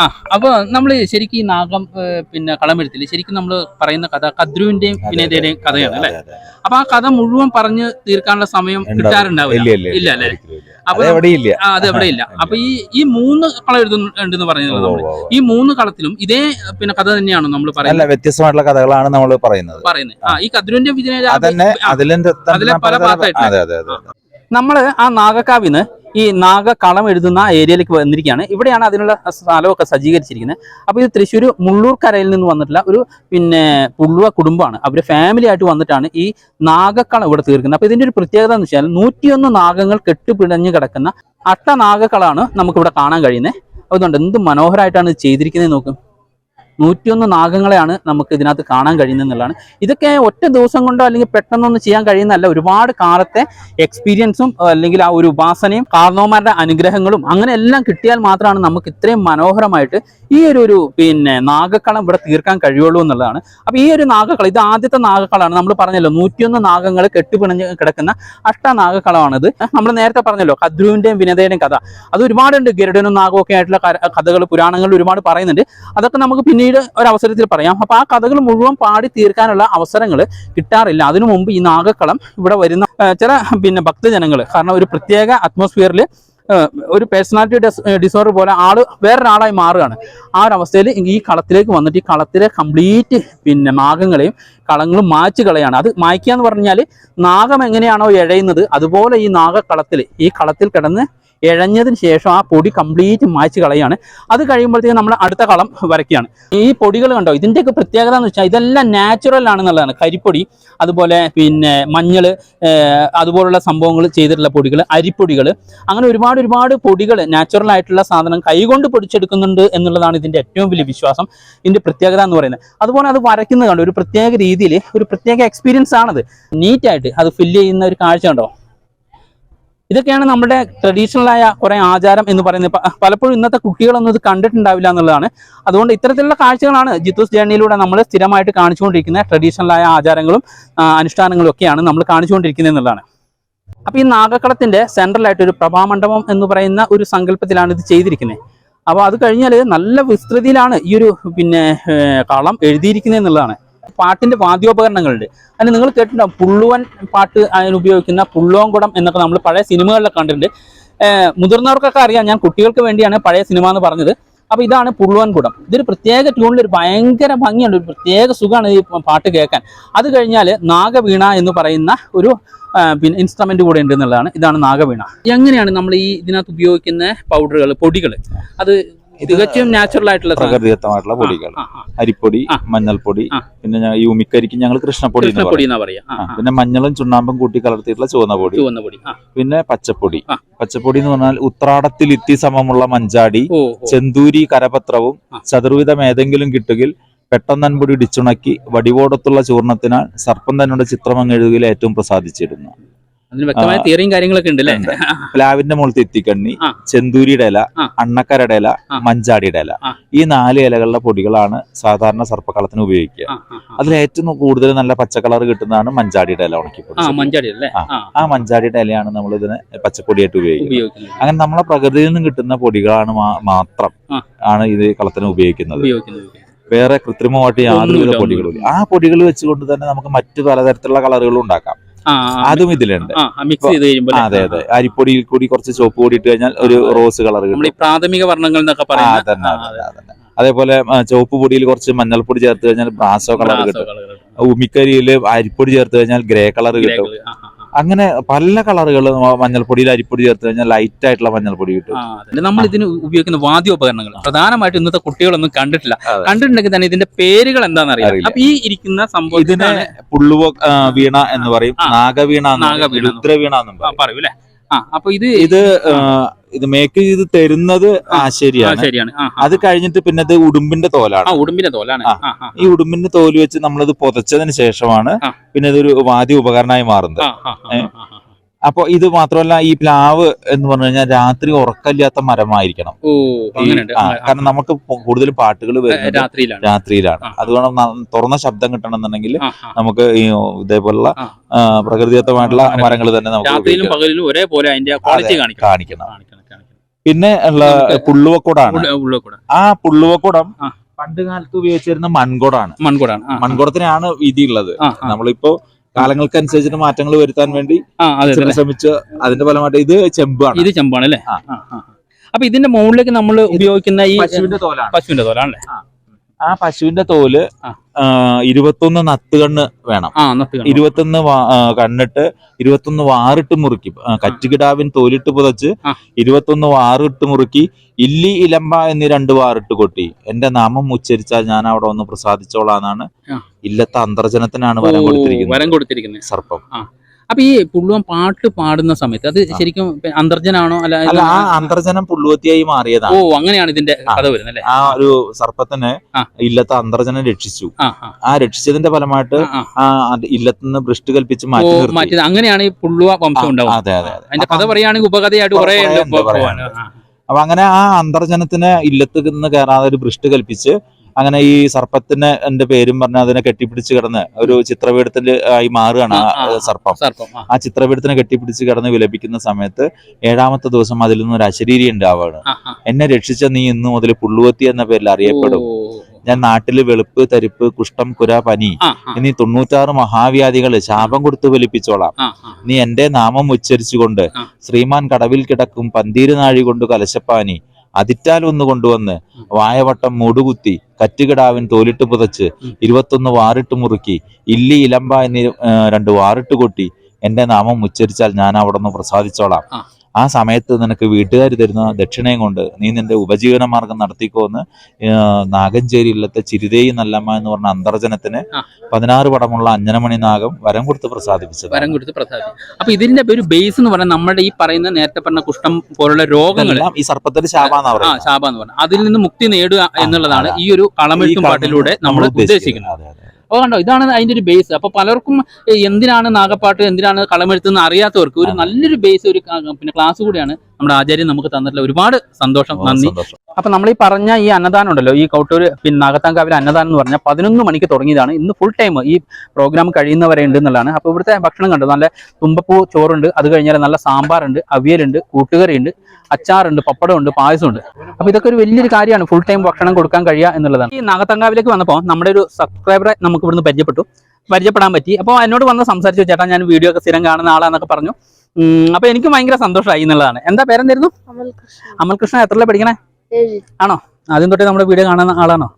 ആ അപ്പൊ നമ്മൾ ശരിക്കും ഈ നാഗം പിന്നെ കളമെഴുത്തിൽ ശരിക്കും നമ്മൾ പറയുന്ന കഥ കദ്രുവിന്റെയും വിനയതയുടെയും കഥയാണ് അല്ലേ? അപ്പൊ ആ കഥ മുഴുവൻ പറഞ്ഞ് തീർക്കാനുള്ള സമയം കിട്ടാറുണ്ടാവില്ല. ഇല്ല അല്ലേ? അപ്പൊ അത് എവിടെ ഇല്ല. അപ്പൊ ഈ ഈ മൂന്ന് കളം എഴുതുന്നുണ്ടെന്ന് പറയുന്നത് ഉവ്വ്. ഈ മൂന്ന് കളത്തിലും ഇതേ പിന്നെ കഥ തന്നെയാണ് നമ്മൾ അല്ല വ്യത്യസ്തമായിട്ടുള്ള കഥകളാണ് നമ്മൾ പറയുന്നത്. പറയുന്നത്. ആ ഈ കദ്രുവിന്റെ വിജയ അതന്നെ അതിലെ അതിലെ പല. അതെ അതെ അതെ നമ്മൾ ആ നാഗക്കാവിന്ന് ഈ നാഗ കളം എഴുതുന്ന ഏരിയയിലേക്ക് വന്നിരിക്കുകയാണ്. ഇവിടെയാണ് അതിനുള്ള സ്ഥലമൊക്കെ സജ്ജീകരിച്ചിരിക്കുന്നത്. അപ്പോൾ ഇത് തൃശ്ശൂർ മുള്ളൂർ കരയിൽ നിന്ന് വന്നിട്ടുള്ള ഒരു പിന്നെ പുള്ളുവ കുടുംബമാണ്. അവർ ഫാമിലി ആയിട്ട് വന്നിട്ടാണ് ഈ നാഗക്കളം ഇവിടെ തീർക്കുന്നത്. അപ്പോൾ ഇതിന്റെ ഒരു പ്രത്യേകത എന്ന് വെച്ചാൽ നൂറ്റിയൊന്ന് നാഗങ്ങൾ കെട്ടുപിടഞ്ഞ് കിടക്കുന്ന അട്ട നാഗക്കളാണ് നമുക്കിവിടെ കാണാൻ കഴിയുന്നത്. അതുകൊണ്ട് എന്ത് മനോഹരമായിട്ടാണ് ഇത് ചെയ്തിരിക്കുന്നത് നോക്കും. നൂറ്റിയൊന്ന് നാഗങ്ങളെയാണ് നമുക്ക് ഇതിനകത്ത് കാണാൻ കഴിയുന്നത് എന്നുള്ളതാണ്. ഇതൊക്കെ ഒറ്റ ദിവസം കൊണ്ടോ അല്ലെങ്കിൽ പെട്ടെന്നൊന്നും ചെയ്യാൻ കഴിയുന്നതല്ല. ഒരുപാട് കാലത്തെ എക്സ്പീരിയൻസും അല്ലെങ്കിൽ ആ ഒരു ഉപാസനയും കാർണവന്മാരുടെ അനുഗ്രഹങ്ങളും അങ്ങനെ എല്ലാം കിട്ടിയാൽ മാത്രമാണ് നമുക്ക് ഇത്രയും മനോഹരമായിട്ട് ഈ ഒരു പിന്നെ നാഗക്കളം ഇവിടെ തീർക്കാൻ കഴിയുള്ളൂ എന്നുള്ളതാണ്. അപ്പൊ ഈ ഒരു നാഗക്കളം ഇത് ആദ്യത്തെ നാഗക്കളാണ്. നമ്മൾ പറഞ്ഞല്ലോ നൂറ്റിയൊന്ന് നാഗങ്ങൾ കെട്ടുപിണഞ്ഞ് കിടക്കുന്ന അഷ്ട നാഗക്കളമാണിത് നമ്മൾ നേരത്തെ പറഞ്ഞല്ലോ കദ്രുവിന്റെയും വിനതയുടെയും കഥ. അത് ഒരുപാടുണ്ട്. ഗരുഡനും നാഗവും ഒക്കെ ആയിട്ടുള്ള കഥകൾ പുരാണങ്ങളിൽ ഒരുപാട് പറയുന്നുണ്ട്. അതൊക്കെ നമുക്ക് പിന്നീട് ഒരു അവസരത്തിൽ പറയാം. അപ്പൊ ആ കഥകൾ മുഴുവൻ പാടി തീർക്കാനുള്ള അവസരങ്ങൾ കിട്ടാറില്ല. അതിനു മുമ്പ് ഈ നാഗക്കളം ഇവിടെ വരുന്ന ചില പിന്നെ ഭക്തജനങ്ങൾ കാരണം ഒരു പ്രത്യേക അറ്റ്മോസ്ഫിയറിൽ ഒരു പേഴ്സണാലിറ്റി ഡിസോർഡർ പോലെ ആൾ വേറൊരാളായി മാറുകയാണ്. ആ ഒരു അവസ്ഥയിൽ ഈ കളത്തിലേക്ക് വന്നിട്ട് ഈ കളത്തിലെ കംപ്ലീറ്റ് പിന്നെ നാഗങ്ങളെയും കളങ്ങളും മായ്ച്ചു കളയാണ്. അത് മായ്ക്കുക എന്ന് പറഞ്ഞാൽ നാഗം എങ്ങനെയാണോ എഴയുന്നത് അതുപോലെ ഈ നാഗക്കളത്തിൽ ഈ കളത്തിൽ കിടന്ന് ഇഴഞ്ഞതിന് ശേഷം ആ പൊടി കംപ്ലീറ്റ് മായ്ച്ച് കളയാണ്. അത് കഴിയുമ്പോഴത്തേക്കും നമ്മൾ അടുത്ത കളം വരയ്ക്കുകയാണ്. ഈ പൊടികൾ കണ്ടോ? ഇതിന്റെയൊക്കെ പ്രത്യേകത എന്ന് വെച്ചാൽ ഇതെല്ലാം നാച്ചുറൽ ആണെന്നുള്ളതാണ്. കരിപ്പൊടി അതുപോലെ പിന്നെ മഞ്ഞൾ അതുപോലുള്ള സംഭവങ്ങൾ ചെയ്തിട്ടുള്ള പൊടികൾ അരിപ്പൊടികൾ അങ്ങനെ ഒരുപാട് ഒരുപാട് പൊടികൾ നാച്ചുറൽ ആയിട്ടുള്ള സാധനം കൈകൊണ്ട് പൊടിച്ചെടുക്കുന്നുണ്ട് എന്നുള്ളതാണ് ഇതിന്റെ ഏറ്റവും വലിയ വിശ്വാസം. ഇതിന്റെ പ്രത്യേകത എന്ന് പറയുന്നത്. അതുപോലെ അത് വരയ്ക്കുന്നത് കണ്ടോ? ഒരു പ്രത്യേക രീതിയിൽ ഒരു പ്രത്യേക എക്സ്പീരിയൻസ് ആണത്. നീറ്റായിട്ട് അത് ഫില്ല് ചെയ്യുന്ന ഒരു കാഴ്ച കണ്ടോ? ഇതൊക്കെയാണ് നമ്മുടെ ട്രഡീഷണൽ ആയ കുറെ ആചാരം എന്ന് പറയുന്നത്. പലപ്പോഴും ഇന്നത്തെ കുട്ടികളൊന്നും ഇത് കണ്ടിട്ടുണ്ടാവില്ല എന്നുള്ളതാണ്. അതുകൊണ്ട് ഇത്തരത്തിലുള്ള കാഴ്ചകളാണ് ജിത്തൂസ് ജേണിയിലൂടെ നമ്മൾ സ്ഥിരമായിട്ട് കാണിച്ചുകൊണ്ടിരിക്കുന്ന ട്രഡീഷണൽ ആയ ആചാരങ്ങളും അനുഷ്ഠാനങ്ങളും ഒക്കെയാണ് നമ്മൾ കാണിച്ചുകൊണ്ടിരിക്കുന്നത് എന്നുള്ളതാണ്. അപ്പോൾ ഈ നാഗക്കളത്തിന്റെ സെൻട്രലായിട്ട് ഒരു പ്രഭാമണ്ഡപം എന്ന് പറയുന്ന ഒരു സങ്കല്പത്തിലാണ് ഇത് ചെയ്തിരിക്കുന്നത്. അപ്പോൾ അത് കഴിഞ്ഞാൽ നല്ല വിസ്തൃതിയിലാണ് ഈ ഒരു പിന്നെ കളം എഴുതിയിരിക്കുന്നത് എന്നുള്ളതാണ്. പാട്ടിന്റെ വാദ്യോപകരണങ്ങളുണ്ട്. അതിന് നിങ്ങൾ കേട്ടിട്ടുണ്ടാവും പുള്ളുവൻ പാട്ട് അതിന് ഉപയോഗിക്കുന്ന പുള്ളോങ്കുടം എന്നൊക്കെ നമ്മൾ പഴയ സിനിമകളിലൊക്കെ കണ്ടിട്ടുണ്ട്. മുതിർന്നവർക്കൊക്കെ അറിയാം ഞാൻ കുട്ടികൾക്ക് വേണ്ടിയാണ് പഴയ സിനിമ എന്ന് പറഞ്ഞത്. അപ്പോൾ ഇതാണ് പുള്ളുവൻ കുടം ഇതൊരു പ്രത്യേക ട്യൂണിൽ ഒരു ഭയങ്കര ഭംഗിയുണ്ട് ഒരു പ്രത്യേക സുഖമാണ് ഈ പാട്ട് കേൾക്കാൻ. അത് കഴിഞ്ഞാൽ നാഗവീണ എന്ന് പറയുന്ന ഒരു പിന്നെ ഇൻസ്ട്രുമെന്റ് കൂടെ ഉണ്ട് എന്നുള്ളതാണ്. ഇതാണ് നാഗവീണ. എങ്ങനെയാണ് നമ്മൾ ഈ ഇതിനകത്ത് ഉപയോഗിക്കുന്ന പൗഡറുകൾ പൊടികൾ അത് തികച്ചും നാച്ചുറൽ ആയിട്ടുള്ള. പ്രകൃതിദത്തമായിട്ടുള്ള പൊടികൾ അരിപ്പൊടി മഞ്ഞൾപ്പൊടി പിന്നെ ഈ ഉമിക്കരിക്ക് ഞങ്ങൾ കൃഷ്ണപ്പൊടി എന്നാ പറയാ. പിന്നെ മഞ്ഞളും ചുണ്ണാമ്പും കൂട്ടി കലർത്തിയിട്ടുള്ള ചുവന്ന പൊടി ചുവന്ന പൊടി പിന്നെ പച്ചപ്പൊടി. പച്ചപ്പൊടി എന്ന് പറഞ്ഞാൽ ഉത്രാടത്തിൽ ഇത്തി സമമുള്ള മഞ്ചാടി. ചെന്തൂരി കരപത്രവും. ചതുർവിധം ഏതെങ്കിലും കിട്ടുകിൽ പെട്ടെന്നൻപൊടി ഇടിച്ചുണക്കി വടിവോടത്തുള്ള ചൂർണത്തിനാൽ സർപ്പം തന്നോട് ചിത്രം അങ്ങ് എഴുതുകയിൽ ഏറ്റവും പ്രസാദിച്ചിരുന്നു അതിന് വ്യക്തമായ. തിയറിയും കാര്യങ്ങളൊക്കെ ഉണ്ട് അല്ലേ. പ്ലാവിന്റെ മുകളിൽ എത്തിക്കണ്ണി. ചെന്തൂരിയുടെ ഇല. അണ്ണക്കരയുടെ ഇല മഞ്ചാടിയുടെ ഇല. ഈ നാല് ഇലകളുടെ പൊടികളാണ് സാധാരണ സർപ്പക്കളത്തിന് ഉപയോഗിക്കുക. അതിൽ ഏറ്റവും കൂടുതൽ നല്ല പച്ചക്കളർ കളർ കിട്ടുന്നതാണ് മഞ്ചാടിയുടെ ഇല ഉണക്കി ആ മഞ്ചാടിയുടെ ഇലയാണ് നമ്മൾ ഇതിനെ പച്ചപ്പൊടിയായിട്ട് ഉപയോഗിക്കുന്നത്. അങ്ങനെ നമ്മളെ പ്രകൃതിയിൽ നിന്നും കിട്ടുന്ന പൊടികളാണ് മാത്രം ആണ് ഇത് കളത്തിന് ഉപയോഗിക്കുന്നത്. വേറെ കൃത്രിമമായിട്ട് ഒന്നുമില്ല, പൊടികളും ആ പൊടികൾ വെച്ചുകൊണ്ട് തന്നെ നമുക്ക് മറ്റു പലതരത്തിലുള്ള കളറുകളും ഉണ്ടാക്കാം. അതും ഇതിലുണ്ട്. മിക്സ് ചെയ്ത് കഴിയുമ്പോൾ അതെ അതെ. അരിപ്പൊടിയിൽ കൂടി കുറച്ച് ചോപ്പ് കൂടി ഇട്ട് കഴിഞ്ഞാൽ ഒരു റോസ് കളർ കിട്ടും. പ്രാഥമിക വർണങ്ങൾ എന്നൊക്കെ പറയുന്നത്. അതേപോലെ ചുവപ്പ് പൊടിയിൽ കുറച്ച് മഞ്ഞൾപ്പൊടി ചേർത്ത് കഴിഞ്ഞാൽ ബ്രാസോ കളർ കിട്ടും. ഉമിക്കരിയിൽ അരിപ്പൊടി ചേർത്ത് കഴിഞ്ഞാൽ ഗ്രേ കളർ കിട്ടും. അങ്ങനെ പല കളറുകൾ മഞ്ഞൾപ്പൊടിയിൽ അരിപ്പൊടി ചേർത്ത് കഴിഞ്ഞാൽ ലൈറ്റ് ആയിട്ടുള്ള മഞ്ഞൾപ്പൊടി കിട്ടും. നമ്മൾ ഇതിന് ഉപയോഗിക്കുന്ന വാദ്യോപകരണങ്ങൾ. പ്രധാനമായിട്ട് ഇന്നത്തെ കുട്ടികളൊന്നും കണ്ടിട്ടില്ല. കണ്ടിട്ടുണ്ടെങ്കിൽ തന്നെ ഇതിന്റെ പേരുകൾ എന്താണെന്ന് അറിയാം അപ്പൊ ഈ ഇരിക്കുന്ന സംഭവം ഇതിനെ പുള്ളുവീണ പുള്ളുവ വീണ എന്ന് പറയും. നാഗവീണ നാഗവീണ രുദ്രവീണ എന്നും പറയൂ. അല്ലേ ആ അപ്പൊ ഇത് ഇത് ഇത് മേക്ക് ചെയ്ത് തരുന്നത് ആ, ശരിയാണ്. ശരിയാണ്. അത് കഴിഞ്ഞിട്ട് പിന്നെ അത് ഉടുമ്പിന്റെ തോലാണ്. ഉടുമ്പിന്റെ തോലാണ്. ഈ ഉടുമ്പിന്റെ തോൽ വെച്ച് നമ്മളത് പുതച്ചതിന് ശേഷമാണ് പിന്നെ ഇതൊരു വാദ്യ ഉപകരണമായി മാറുന്നത്. അപ്പൊ ഇത് മാത്രമല്ല ഈ പ്ലാവ് എന്ന് പറഞ്ഞു കഴിഞ്ഞാൽ രാത്രി ഉറക്കമില്ലാത്ത മരമായിരിക്കണം. കാരണം നമുക്ക് കൂടുതൽ പാട്ടുകൾ വരുന്നത് രാത്രിയിലാണ്. അതുകൊണ്ട് തുറന്ന ശബ്ദം കിട്ടണമെന്നുണ്ടെങ്കിൽ. നമുക്ക് ഈ ഇതേപോലുള്ള പ്രകൃതിദത്തമായിട്ടുള്ള മരങ്ങൾ തന്നെ നമുക്ക്. ഒരേപോലെ അതിന്റെ ക്വാളിറ്റി കാണിക്കണം. പിന്നെ ഉള്ള പുള്ളുവക്കുടാണ്. ആ പുള്ളുവക്കുടം പണ്ട് കാലത്ത് ഉപയോഗിച്ചിരുന്ന മൺകുടാണ്. മൺകുടാണ് മൺകുടത്തിനാണ് വിധി ഉള്ളത്. നമ്മളിപ്പോ കാലങ്ങൾക്കനുസരിച്ചിട്ട് മാറ്റങ്ങൾ വരുത്താൻ വേണ്ടി ശ്രമിച്ച അതെ അതെ ശ്രമിച്ച് അതിന്റെ ഫലമായിട്ട് ഇത് ചെമ്പാണ്. ഇത് ചെമ്പാണ് അല്ലേ. അപ്പൊ ഇതിന്റെ മുകളിലേക്ക് നമ്മൾ ഉപയോഗിക്കുന്ന ഈ പശുവിന്റെ തോലാണ്. പശുവിന്റെ തോലാണല്ലേ? ആ പശുവിന്റെ തോൽ ഇരുപത്തൊന്ന് നത്ത് നത്തുകണ്ണ് വേണം. ഇരുപത്തൊന്ന് കണ്ണിട്ട് ഇരുപത്തൊന്ന് വാറിട്ട് മുറുക്കി. കച്ചുകിടാവിൻ കറ്റുകിടാവിൻ തോലിട്ട് പുതച്ച്. ഇരുപത്തൊന്ന് വാറിട്ട് മുറുക്കി ഇല്ലി ഇലമ്പ എന്നീ രണ്ട് വാറിട്ട് കൊട്ടി. എന്റെ നാമം ഉച്ചരിച്ചാൽ ഞാൻ അവിടെ ഒന്ന് പ്രസാദിച്ചോളാന്നാണ്. ഇല്ലത്തെ അന്തർജനത്തിനാണ് വരം കൊടുത്തിരിക്കുന്നത്. വരം കൊടുത്തിരിക്കുന്നത്. സർപ്പം. അപ്പൊ ഈ പുള്ളുവൻ പാട്ട് പാടുന്ന സമയത്ത് അത് ശരിക്കും അന്തർജനാണോ? അല്ല ആ അന്തർജനം പുള്ളുവത്തിയായി മാറിയതാണ്. ഓ അങ്ങനെയാണ് ഇതിന്റെ. കഥ വരുന്നത് ആ ഒരു സർപ്പത്തിനെ. ഇല്ലത്തെ അന്തർജനം രക്ഷിച്ചു. ആ രക്ഷിച്ചതിന്റെ ഫലമായിട്ട് ഇല്ലത്ത് നിന്ന് ഭ്രഷ്ട് കൽപ്പിച്ച് മാറ്റി അങ്ങനെയാണ് ഈ പുള്ളുവ വംശം ഉണ്ടാവും അതെ അതെ അതെ. അതിന്റെ കഥ പറയുകയാണെങ്കിൽ ഉപകഥയായിട്ട് കുറെ അപ്പൊ അങ്ങനെ ആ അന്തർജനത്തിന് ഇല്ലത്ത് നിന്ന് കയറാതെ ഒരു ഭ്രഷ്ട് കൽപ്പിച്ച് അങ്ങനെ ഈ സർപ്പത്തിന് എന്റെ പേരും പറഞ്ഞ് അതിനെ കെട്ടിപ്പിടിച്ച് കിടന്ന് ഒരു ചിത്രപീഠത്തിൽ ആയി മാറുകയാണ് ആ. സർപ്പം ആ. ചിത്രപീഠത്തിനെ കെട്ടിപ്പിടിച്ച് കിടന്ന് വിലപിക്കുന്ന സമയത്ത് ഏഴാമത്തെ ദിവസം അതിൽ നിന്ന് ഒരു അശരീരി ഉണ്ടാവുകയാണ്. എന്നെ രക്ഷിച്ച നീ ഇന്നു മുതൽ പുള്ളുവത്തി എന്ന പേരിൽ അറിയപ്പെടും ഞാൻ നാട്ടിൽ വെളുപ്പ് തരിപ്പ് കുഷ്ഠം കുര പനി എന്നീ തൊണ്ണൂറ്റാറ് മഹാവ്യാധികൾ ശാപം കൊടുത്ത് വലിപ്പിച്ചോളാം. നീ എന്റെ നാമം ഉച്ചരിച്ചുകൊണ്ട് ശ്രീമാൻ കടവിൽ കിടക്കും പന്തീരുനാഴി കൊണ്ട് കലശപ്പാനി അതിറ്റാൽ ഒന്ന് കൊണ്ടുവന്ന് വായവട്ടം മൂടുകുത്തി കറ്റുകിടാവിൻ തോലിട്ട് പുതച്ച്. ഇരുപത്തൊന്ന് വാറിട്ട് മുറുക്കി ഇല്ലി ഇലമ്പ എന്നീ രണ്ട് വാറിട്ട് കൊട്ടി എന്റെ നാമം ഉച്ചരിച്ചാൽ ഞാൻ അവിടെ നിന്ന് പ്രസാദിച്ചോളാം ആ. സമയത്ത് നിനക്ക് വീട്ടുകാർ തരുന്ന ദക്ഷിണയും കൊണ്ട് നീ നിന്റെ ഉപജീവന മാർഗം നടത്തിക്കോന്ന് എന്ന് നാഗഞ്ചേരി ഇല്ലത്തെ ചിരിതേയി നല്ലമ്മ എന്ന് പറഞ്ഞ അന്തർജനത്തിന്. പതിനാറ് പടമുള്ള അഞ്ജനമണി നാഗം വരം കൊടുത്ത് പ്രസാദിപ്പിച്ചത് വരം കൊടുത്ത് പ്രസാദിപ്പിച്ചു അപ്പൊ ഇതിന്റെ ഒരു ബേസ് എന്ന് പറഞ്ഞാൽ നമ്മുടെ ഈ പറയുന്ന നേരത്തെ പറഞ്ഞ കുഷ്ഠം പോലുള്ള രോഗങ്ങൾ ഈ സർപ്പത്തിന്റെ ശാപാന്ന് പറഞ്ഞു പറയുന്നത്. ശാപ എന്ന് പറഞ്ഞാൽ. അതിൽ നിന്ന് മുക്തി നേടുക എന്നുള്ളതാണ് ഈ ഒരു കളമെഴുത്തും പാട്ടിലൂടെ നമ്മൾ ഉദ്ദേശിക്കുന്നത്. അതെ, അതെ. അപ്പൊ കണ്ടോ ഇതാണ് അതിന്റെ ഒരു ബേസ് അപ്പോൾ പലർക്കും എന്തിനാണ് നാഗപ്പാട്ട് എന്തിനാണ് കളമെഴുത്ത് എന്ന് അറിയാത്തവർക്ക് ഒരു നല്ലൊരു ബേസ് ഒരു പിന്നെ ക്ലാസ് കൂടിയാണ് നമ്മുടെ ആചാര്യൻ നമുക്ക് തന്നിട്ടുള്ള ഒരുപാട് സന്തോഷം നന്ദി. അപ്പൊ നമ്മൾ ഈ പറഞ്ഞ ഈ അന്നദാനം ഉണ്ടല്ലോ ഈ കൗട്ടൂർ പിന്നെ നാഗത്താങ്കാവിലെ അന്നദാനം എന്ന് പറഞ്ഞാൽ പതിനൊന്ന് മണിക്ക് തുടങ്ങിയതാണ്. ഇന്ന് ഫുൾ ടൈം ഈ പ്രോഗ്രാം കഴിയുന്നവരെ ഉണ്ട് എന്നുള്ളതാണ്. അപ്പൊ ഇവിടുത്തെ ഭക്ഷണം കണ്ടു? നല്ല തുമ്പപ്പൂ ചോറുണ്ട് അത് കഴിഞ്ഞാൽ നല്ല സാമ്പാറുണ്ട് അവിയലുണ്ട് കൂട്ടുകറിയുണ്ട് അച്ചാറുണ്ട് പപ്പടമുണ്ട് പായസമുണ്ട്. അപ്പൊ ഇതൊക്കെ ഒരു വലിയൊരു കാര്യമാണ് ഫുൾ ടൈം ഭക്ഷണം കൊടുക്കാൻ കഴിയുക എന്നുള്ളതാണ്. ഈ നാഗത്തങ്കാവിലേക്ക് വന്നപ്പോൾ നമ്മുടെ ഒരു സബ്സ്ക്രൈബറെ നമുക്ക് ഇവിടുന്ന് പരിചയപ്പെട്ടു. പരിചയപ്പെടാൻ പറ്റി. അപ്പോൾ എന്നോട് വന്ന് സംസാരിച്ചു ചേട്ടാ ഞാൻ വീഡിയോ ഒക്കെ സ്ഥിരം കാണുന്ന ആളാന്നൊക്കെ പറഞ്ഞു. അപ്പൊ എനിക്ക് ഭയങ്കര സന്തോഷമായി എന്നുള്ളതാണ്. എന്താ പേരെന്തായിരുന്നു? അമൽകൃഷ്ണ എത്ര അമൽകൃഷ്ണൻ എത്രല്ലേ പഠിക്കണേ ആണോ? ആദ്യം തൊട്ടേ നമ്മുടെ വീഡിയോ കാണുന്ന ആളാണോ.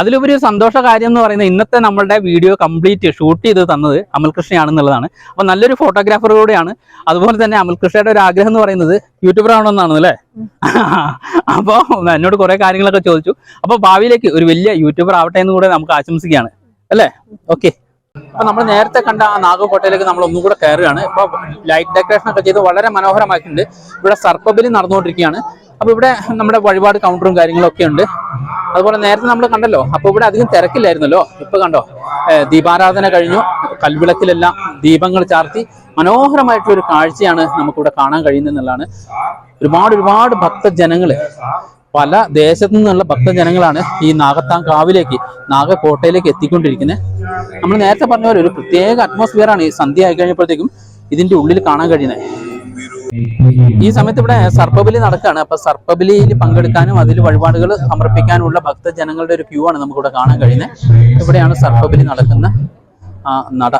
അതിലുപരി ഒരു സന്തോഷ കാര്യം എന്ന് പറയുന്നത് ഇന്നത്തെ നമ്മളുടെ വീഡിയോ കംപ്ലീറ്റ് ഷൂട്ട് ചെയ്ത് തന്നത് അമൽകൃഷ്ണയാണെന്നുള്ളതാണ്. അപ്പോൾ നല്ലൊരു ഫോട്ടോഗ്രാഫർ കൂടെയാണ്. അതുപോലെ തന്നെ അമൽകൃഷ്ണയുടെ ഒരു ആഗ്രഹം എന്ന് പറയുന്നത് യൂട്യൂബർ ആവണമെന്നാണ് അല്ലേ? അപ്പോൾ എന്നോട് കുറേ കാര്യങ്ങളൊക്കെ ചോദിച്ചു. അപ്പോൾ ഭാവിയിലേക്ക് ഒരു വലിയ യൂട്യൂബർ ആവട്ടെ എന്ന് കൂടെ നമുക്ക് ആശംസിക്കുകയാണ് അല്ലേ? ഓക്കെ. അപ്പൊ നമ്മൾ നേരത്തെ കണ്ട ആ നാഗക്കോട്ടയിലേക്ക് നമ്മൾ ഒന്നും കൂടെ കയറുകയാണ്. ഇപ്പൊ ലൈറ്റ് ഡെക്കറേഷൻ ഒക്കെ ചെയ്ത് വളരെ മനോഹരമായിട്ടുണ്ട്. ഇവിടെ സർപ്പബലി നടന്നുകൊണ്ടിരിക്കുകയാണ്. അപ്പൊ ഇവിടെ നമ്മുടെ വഴിപാട് കൗണ്ടറും കാര്യങ്ങളൊക്കെ ഉണ്ട്. അതുപോലെ നേരത്തെ നമ്മൾ കണ്ടല്ലോ അപ്പൊ ഇവിടെ അധികം തിരക്കില്ലായിരുന്നല്ലോ. ഇപ്പൊ കണ്ടോ ദീപാരാധന കഴിഞ്ഞു. കൽവിളക്കിലെല്ലാം ദീപങ്ങൾ ചാർത്തി മനോഹരമായിട്ടുള്ള ഒരു കാഴ്ചയാണ് നമുക്കിവിടെ കാണാൻ കഴിയുന്നത് എന്നുള്ളതാണ്. ഒരുപാട് ഒരുപാട് ഭക്തജനങ്ങൾ പല ദേശത്തു നിന്നുള്ള ഭക്തജനങ്ങളാണ് ഈ നാഗത്താങ്കാവിലേക്ക് നാഗക്കോട്ടയിലേക്ക് എത്തിക്കൊണ്ടിരിക്കുന്നത് നമ്മൾ നേരത്തെ പറഞ്ഞ പോലെ ഒരു പ്രത്യേക അറ്റ്മോസ്ഫിയർ ആണ് ഈ സന്ധ്യ ആയി കഴിഞ്ഞപ്പോഴത്തേക്കും ഇതിന്റെ ഉള്ളിൽ കാണാൻ കഴിയുന്നത് ഈ സമയത്ത് ഇവിടെ സർപ്പബലി നടക്കുകയാണ് അപ്പൊ സർപ്പബലിയിൽ പങ്കെടുക്കാനും അതിൽ വഴിപാടുകൾ സമർപ്പിക്കാനുമുള്ള ഭക്തജനങ്ങളുടെ ഒരു ക്യൂ ആണ് നമുക്കിവിടെ കാണാൻ കഴിയുന്നത് ഇവിടെയാണ് സർപ്പബലി നടക്കുന്ന ആ നട.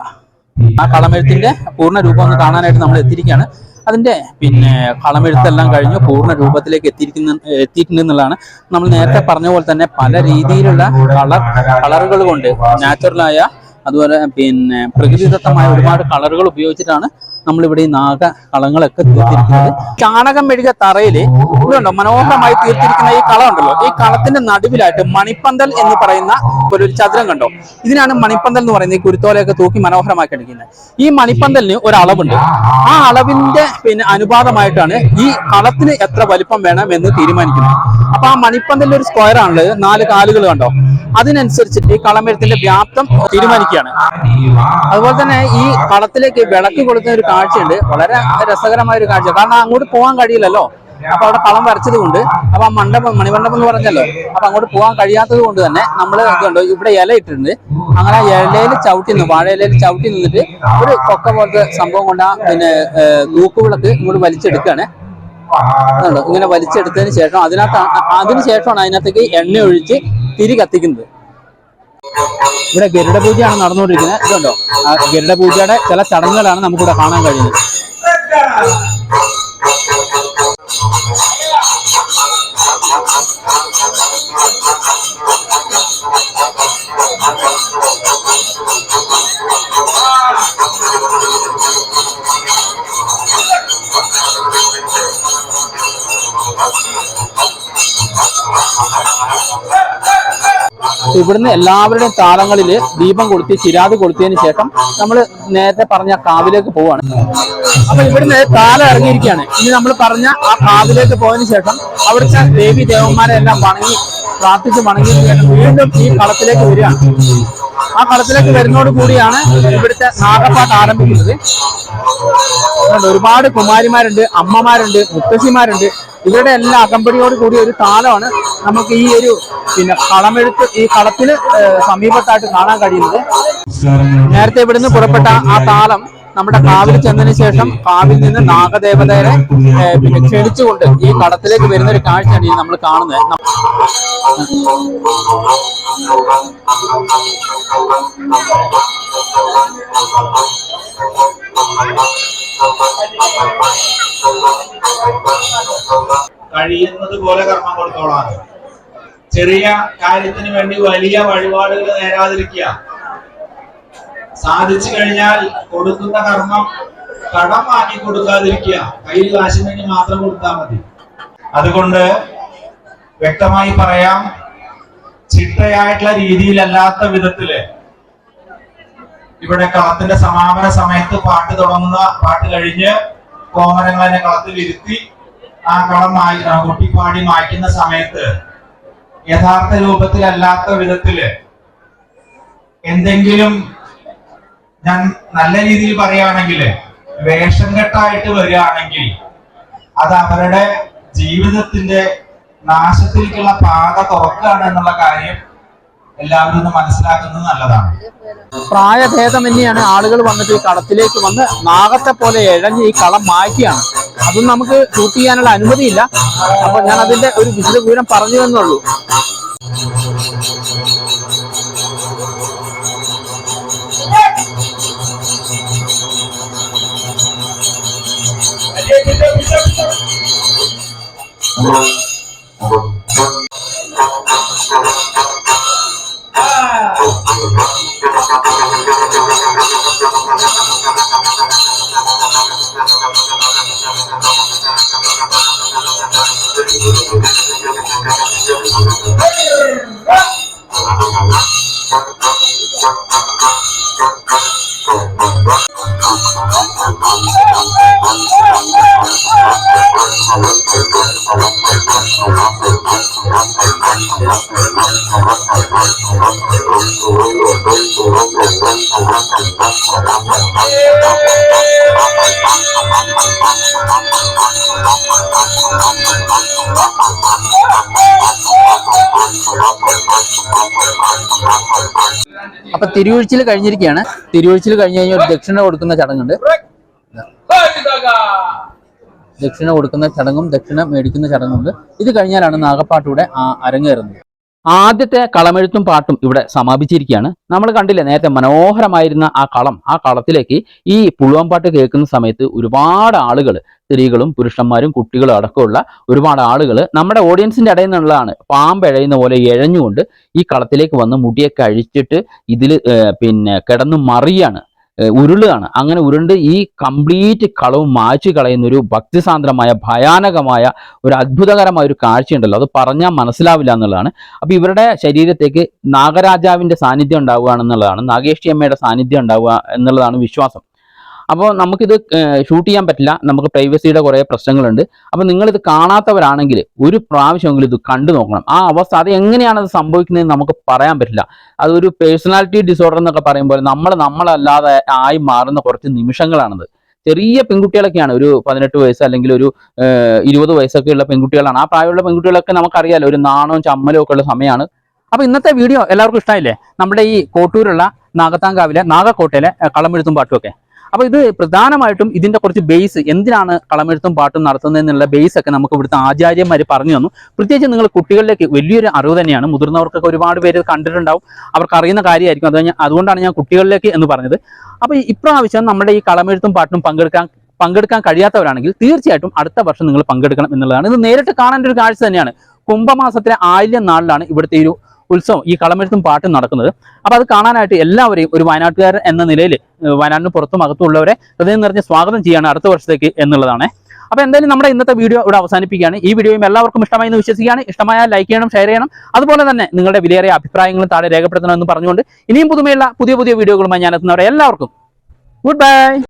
ആ കളമെഴുത്തിന്റെ പൂർണ രൂപം ഒന്ന് കാണാനായിട്ട് നമ്മൾ എത്തിയിരിക്കുകയാണ്. അതിന്റെ പിന്നെ കളമെഴുത്തെല്ലാം കഴിഞ്ഞ് പൂർണ രൂപത്തിലേക്ക് എത്തിയിരിക്കുന്ന എത്തിയിട്ടുണ്ട് എന്നുള്ളതാണ് നമ്മൾ നേരത്തെ പറഞ്ഞ പോലെ തന്നെ പല രീതിയിലുള്ള കളർ കളറുകൾ കൊണ്ട് നാച്ചുറലായ അതുപോലെ പിന്നെ പ്രകൃതിദത്തമായ ഒരുപാട് കളറുകൾ ഉപയോഗിച്ചിട്ടാണ് നമ്മളിവിടെ ഈ നാഗ കളങ്ങളൊക്കെ തീർത്തിരിക്കുന്നത്. ചാണകം മെഴുക തറയിൽ ഇതുണ്ടോ? മനോഹരമായി തീർത്തിരിക്കുന്ന ഈ കളം ഉണ്ടല്ലോ ഈ കളത്തിന്റെ നടുവിലായിട്ട് മണിപ്പന്തൽ എന്ന് പറയുന്ന ഒരു ചതുരം കണ്ടോ? ഇതിനാണ് മണിപ്പന്തൽ എന്ന് പറയുന്നത് ഈ കുരുത്തോലയൊക്കെ തൂക്കി മനോഹരമാക്കി എടുക്കുന്നത്. ഈ മണിപ്പന്തലിന് ഒരു അളവുണ്ട്. ആ അളവിന്റെ പിന്നെ അനുപാതമായിട്ടാണ് ഈ കളത്തിന് എത്ര വലിപ്പം വേണം എന്ന് തീരുമാനിക്കുന്നത്. അപ്പൊ ആ മണിപ്പന്തലിന്റെ ഒരു സ്ക്വയർ ആണുള്ളത് നാല് കാലുകൾ കണ്ടോ? അതിനനുസരിച്ചിട്ട് ഈ കളമെഴുത്തിന്റെ വ്യാപ്തം തീരുമാനിക്കുകയാണ്. അതുപോലെ തന്നെ ഈ കളത്തിലേക്ക് വിളക്ക് കൊടുക്കുന്ന ഒരു കാഴ്ചയുണ്ട്. വളരെ രസകരമായ ഒരു കാഴ്ച കാരണം അങ്ങോട്ട് പോകാൻ കഴിയില്ലല്ലോ. അപ്പൊ അവിടെ കളം വരച്ചത് കൊണ്ട് അപ്പൊ ആ മണ്ഡപം മണിമണ്ഡപം എന്ന് പറഞ്ഞല്ലോ. അപ്പൊ അങ്ങോട്ട് പോകാൻ കഴിയാത്തത് കൊണ്ട് തന്നെ നമ്മൾ ഇതുണ്ട് ഇവിടെ ഇല ഇട്ടിട്ടുണ്ട്. അങ്ങനെ ഇലയിൽ ചവിട്ടി നിന്ന് വാഴ ഇലയിൽ ചവിട്ടി നിന്നിട്ട് ഒരു കൊക്ക പോലത്തെ സംഭവം കൊണ്ട് ആ പിന്നെ തൂക്കുവിളക്ക് ഇങ്ങോട്ട് വലിച്ചെടുക്കുകയാണ്. ഇങ്ങനെ വലിച്ചെടുത്തതിന് ശേഷം അതിനകത്ത് അതിന് ശേഷമാണ് അതിനകത്തേക്ക് എണ്ണ ഒഴിച്ച് തിരി കത്തിക്കുന്നത്. ഇവിടെ ഗരുഡ പൂജയാണ് നടന്നുകൊണ്ടിരിക്കുന്നത്. ഇതുണ്ടോ? ഗരുഡ പൂജയുടെ ചില ചടങ്ങുകളാണ് നമുക്കിവിടെ കാണാൻ കഴിയുന്നത്. ഇവിടുന്ന് എല്ലാവരുടെയും താളങ്ങളിൽ ദീപം കൊളുത്തി ചിരാത് കൊടുത്തതിന് ശേഷം നമ്മൾ നേരത്തെ പറഞ്ഞ കാവിലേക്ക് പോവാണ്. അപ്പൊ ഇവിടുന്ന് താലം ഇറങ്ങിയിരിക്കുകയാണ്. ഇനി നമ്മൾ പറഞ്ഞ ആ കാവിലേക്ക് പോയതിനു ശേഷം അവിടുത്തെ ദേവി ദേവന്മാരെ എല്ലാം വണങ്ങി പ്രാർത്ഥിച്ച് ശേഷം വീണ്ടും ഈ കളത്തിലേക്ക് വരികയാണ്. ആ കളത്തിലേക്ക് വരുന്നതോട് കൂടിയാണ് ഇവിടുത്തെ നാഗപ്പാട്ട് ആരംഭിക്കുന്നത്. ഒരുപാട് കുമാരിമാരുണ്ട് അമ്മമാരുണ്ട് മുത്തശ്ശിമാരുണ്ട്. ഇവരുടെ എല്ലാ അകമ്പടിയോട് കൂടിയ ഒരു താളമാണ് നമുക്ക് ഈ ഒരു പിന്നെ കളമെഴുത്ത് ഈ കളത്തിന് സമീപത്തായിട്ട് കാണാൻ കഴിയുന്നത്. നേരത്തെ ഇവിടുന്ന് പുറപ്പെട്ട ആ താളം നമ്മുടെ കാവിൽ ചെന്നതിന് ശേഷം കാവിൽ നിന്ന് നാഗദേവതയെ പിന്നെ ക്ഷണിച്ചുകൊണ്ട് ഈ കടത്തിലേക്ക് വരുന്ന ഒരു കാഴ്ചയാണ് ഈ നമ്മൾ കാണുന്നത്. കഴിയുന്നത് പോലെ കർമ്മം കൊടുത്തോളാം. ചെറിയ കാര്യത്തിന് വേണ്ടി വലിയ വഴിപാടുകൾ നേരാതിരിക്കുക. സാധിച്ചു കഴിഞ്ഞാൽ കൊടുക്കുന്ന കർമ്മം കടം വാങ്ങി കൊടുക്കാതിരിക്കുക. കയ്യിൽ കാശിനെങ്കിൽ മാത്രം കൊടുത്താൽ മതി. അതുകൊണ്ട് വ്യക്തമായി പറയാം ചിട്ടയായിട്ടുള്ള രീതിയിലല്ലാത്ത വിധത്തിൽ ഇവിടെ കളത്തിന്റെ സമാപന സമയത്ത് പാട്ട് തുടങ്ങുന്ന പാട്ട് കഴിഞ്ഞ് കോമരങ്ങളെ കളത്തിൽ ഇരുത്തി ആ കളം കുട്ടിപ്പാടി മായ്ക്കുന്ന സമയത്ത് യഥാർത്ഥ രൂപത്തിലല്ലാത്ത വിധത്തിൽ എന്തെങ്കിലും ഞാൻ നല്ല രീതിയിൽ പറയുകയാണെങ്കിൽ വേഷം കെട്ടായിട്ട് വരികയാണെങ്കിൽ അത് അവരുടെ ജീവിതത്തിന്റെ നാശത്തിലേക്കുള്ള പാത തുറക്കുകയാണ് എന്നുള്ള കാര്യം എല്ലാവരും ഒന്ന് മനസ്സിലാക്കുന്നത് നല്ലതാണ്. പ്രായഭേദമന്യാണ് ആളുകൾ വന്നിട്ട് ഈ കളത്തിലേക്ക് വന്ന് നാഗത്തെ പോലെ ഇഴഞ്ഞ് ഈ കളം മാറ്റിയാണ് അതും നമുക്ക് ഷൂട്ട് ചെയ്യാനുള്ള അനുമതിയില്ല. അപ്പൊ ഞാൻ അതിന്റെ ഒരു വിശദ വിവരം പറഞ്ഞു എന്നുള്ളൂ bisa Thank you. അപ്പൊ തിരുവഴിച്ചിൽ കഴിഞ്ഞിരിക്കുകയാണ് തിരുവഴിച്ചിൽ കഴിഞ്ഞു കഴിഞ്ഞാൽ ഒരു ദക്ഷിണ കൊടുക്കുന്ന ചടങ്ങുണ്ട്. ദക്ഷിണ കൊടുക്കുന്ന ചടങ്ങും ദക്ഷിണ മേടിക്കുന്ന ചടങ്ങുണ്ട് ഇത് കഴിഞ്ഞാലാണ് നാഗപ്പാട്ടൂടെ അരങ്ങേറുന്നത്. ആദ്യത്തെ കളമെഴുത്തും പാട്ടും ഇവിടെ സമാപിച്ചിരിക്കുകയാണ്. നമ്മൾ കണ്ടില്ലേ നേരത്തെ മനോഹരമായിരുന്ന ആ കളം ആ കളത്തിലേക്ക് ഈ പുളുവമ്പാട്ട് കേൾക്കുന്ന സമയത്ത് ഒരുപാട് ആളുകൾ സ്ത്രീകളും പുരുഷന്മാരും കുട്ടികളും അടക്കമുള്ള ഒരുപാട് ആളുകൾ നമ്മുടെ ഓഡിയൻസിന്റെ ഇടയിൽ നിന്നുള്ളതാണ്. പാമ്പ് എഴയുന്ന പോലെ എഴഞ്ഞുകൊണ്ട് ഈ കളത്തിലേക്ക് വന്ന് മുടിയൊക്കെ അഴിച്ചിട്ട് ഇതിൽ പിന്നെ കിടന്ന് മറിയാണ്. ഉരുളുകയാണ്. അങ്ങനെ ഉരുണ്ട് ഈ കംപ്ലീറ്റ് കളവും മായ്ച്ചു കളയുന്ന ഒരു ഭക്തിസാന്ദ്രമായ ഭയാനകമായ ഒരു അത്ഭുതകരമായ ഒരു കാഴ്ചയുണ്ടല്ലോ. അത് പറഞ്ഞാൽ മനസ്സിലാവില്ല എന്നുള്ളതാണ്. അപ്പൊ ഇവരുടെ ശരീരത്തേക്ക് നാഗരാജാവിന്റെ സാന്നിധ്യം ഉണ്ടാവുകയാണെന്നുള്ളതാണ് നാഗേഷ്ടി അമ്മയുടെ സാന്നിധ്യം ഉണ്ടാവുക എന്നുള്ളതാണ് വിശ്വാസം. അപ്പോൾ നമുക്കിത് ഷൂട്ട് ചെയ്യാൻ പറ്റില്ല. നമുക്ക് പ്രൈവസിയുടെ കുറേ പ്രശ്നങ്ങളുണ്ട്. അപ്പോൾ നിങ്ങളിത് കാണാത്തവരാണെങ്കിൽ ഒരു പ്രാവശ്യമെങ്കിലും ഇത് കണ്ടു നോക്കണം. ആ അവസ്ഥ അത് എങ്ങനെയാണ് അത് സംഭവിക്കുന്നത് നമുക്ക് പറയാൻ പറ്റില്ല. അതൊരു പേഴ്സണാലിറ്റി ഡിസോർഡർ എന്നൊക്കെ പറയുമ്പോൾ നമ്മൾ നമ്മളല്ലാതെ ആയി മാറുന്ന കുറച്ച് നിമിഷങ്ങളാണത്. ചെറിയ പെൺകുട്ടികളൊക്കെയാണ് ഒരു പതിനെട്ട് വയസ്സ് അല്ലെങ്കിൽ ഒരു ഇരുപത് വയസ്സൊക്കെ ഉള്ള പെൺകുട്ടികളാണ്. ആ പ്രായമുള്ള പെൺകുട്ടികളൊക്കെ നമുക്കറിയാലോ ഒരു നാണവും ചമ്മലും ഒക്കെ ഉള്ള സമയമാണ്. അപ്പോൾ ഇന്നത്തെ വീഡിയോ എല്ലാവർക്കും ഇഷ്ടമായില്ലേ നമ്മുടെ ഈ കോട്ടൂരുള്ള നാഗത്താങ്കാവിലെ നാഗക്കോട്ടയിലെ കളമെഴുത്തും പാട്ടും ഒക്കെ അപ്പൊ ഇത് പ്രധാനമായിട്ടും ഇതിന്റെ കുറച്ച് ബേസ് എന്തിനാണ് കളമെഴുത്തും പാട്ടും നടത്തുന്നതെന്നുള്ള ബേസ് ഒക്കെ നമുക്ക് ഇവിടുത്തെ ആചാര്യന്മാർ പറഞ്ഞു തന്നു. പ്രത്യേകിച്ച് നിങ്ങൾ കുട്ടികളിലേക്ക് വലിയൊരു അറിവ് തന്നെയാണ്. മുതിർന്നവർക്കൊക്കെ ഒരുപാട് പേര് കണ്ടിട്ടുണ്ടാവും. അവർക്ക് അറിയുന്ന കാര്യമായിരിക്കും. അത് അതുകൊണ്ടാണ് ഞാൻ കുട്ടികളിലേക്ക് എന്ന് പറഞ്ഞത്. അപ്പൊ ഇപ്രാവശ്യം നമ്മുടെ ഈ കളമെഴുത്തും പാട്ടും പങ്കെടുക്കാൻ പങ്കെടുക്കാൻ കഴിയാത്തവരാണെങ്കിൽ തീർച്ചയായിട്ടും അടുത്ത വർഷം നിങ്ങൾ പങ്കെടുക്കണം എന്നുള്ളതാണ്. ഇത് നേരിട്ട് കാണേണ്ട ഒരു കാഴ്ച തന്നെയാണ്. കുംഭമാസത്തിലെ ആയില്യം നാളിലാണ് ഇവിടുത്തെ ഒരു ഉത്സവം ഈ കളമെഴുത്തും പാട്ടും നടക്കുന്നത്. അപ്പൊ അത് കാണാനായിട്ട് എല്ലാവരെയും ഒരു വയനാട്ടുകാരൻ എന്ന നിലയിൽ വയനാടിന് പുറത്തും അകത്തുള്ളവരെ ഹൃദയം നിറഞ്ഞ് സ്വാഗതം ചെയ്യാണ് അടുത്ത വർഷത്തേക്ക് എന്നുള്ളതാണ്. അപ്പൊ എന്തായാലും നമ്മുടെ ഇന്നത്തെ വീഡിയോ ഇവിടെ അവസാനിപ്പിക്കുകയാണ്. ഈ വീഡിയോയും എല്ലാവർക്കും ഇഷ്ടമായി എന്ന് വിശ്വസിക്കുകയാണ്. ഇഷ്ടമായാൽ ലൈക്ക് ചെയ്യണം ഷെയർ ചെയ്യണം. അതുപോലെ തന്നെ നിങ്ങളുടെ വിലയേറിയ അഭിപ്രായങ്ങളും താഴെ രേഖപ്പെടുത്തണമെന്ന് പറഞ്ഞുകൊണ്ട് ഇനിയും പുതുമയുള്ള പുതിയ പുതിയ വീഡിയോകളുമായി ഞാൻ എത്തുന്നവരെ എല്ലാവർക്കും ഗുഡ് ബൈ.